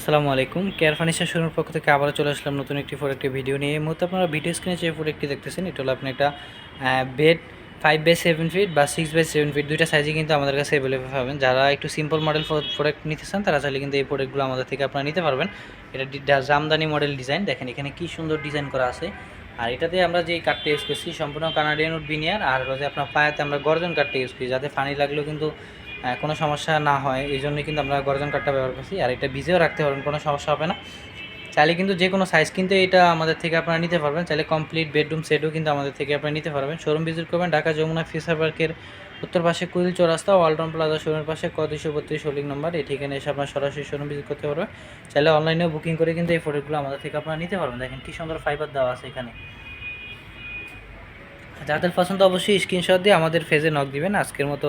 আসসালামু আলাইকুম। Care furniture শোরুমের পক্ষ থেকে আবারও চলে আসলাম নতুন একটি ফোর একটি ভিডিও নিয়ে। এই মুহূর্তে আপনারা ভিডিও স্ক্রিনে যে প্রোডাক্টটি দেখতেছেন, এটা হলো আপনি একটা bed five by seven feet বা সিক্স বাই সেভেন ফিট দুইটা সাইজে কিন্তু আমাদের কাছে অ্যাভেলেবল পাবেন। যারা একটু সিম্পল মডেল প্রোডাক্ট নিতে চান, তারা চাইলে কিন্তু এই প্রোডাক্টগুলো আমাদের থেকে আপনারা নিতে পারবেন। এটা জামদানি মডেল ডিজাইন দেখেন এখানে কি সুন্দর ডিজাইন করা আছে। আর এটাতে আমরা যে কাঠটা ইউজ করছি, সম্পূর্ণ কানাডিয়ান উড বিনিয়ার আর হচ্ছে আপনার পায়াতে আমরা গর্জন কাঠটা ইউজ করি, যাতে ফানি লাগলেও কিন্তু কোনো সমস্যা না হয়, এই জন্যই কিন্তু আমরা গর্জন কাঠটা ব্যবহার করছি। আর এটা ভিজেও রাখতে পারবেন, কোনো সমস্যা হবে না। চাইলে কিন্তু যে কোনো সাইজ কিন্তু এটা আমাদের থেকে আপনারা নিতে পারবেন। চাইলে কমপ্লিট বেডরুম সেটও কিন্তু আমাদের থেকে আপনারা নিতে পারবেন। শোরুম ভিজিট করবেন, ঢাকা যমুনা ফিসার পার্কের উত্তর পাশে কুইল চৌরাস্তা, ওয়ালটন প্লাজা শোরুমের পাশে ক দুশো বত্রিশ হোল্ডিং নম্বর এই ঠিকানা এসে আপনার সরাসরি শোরুম ভিজিট করতে পারবেন। চাইলে অনলাইনেও বুকিং করে কিন্তু এই ফটোগুলো আমাদের থেকে আপনারা নিতে পারবেন। দেখেন কী সুন্দর ফাইবার দেওয়া আছে এখানে। যাদের পছন্দ অবশ্যই স্ক্রিনশট দিয়ে আমাদের ফেজে নক দিবেন। আজকের মতো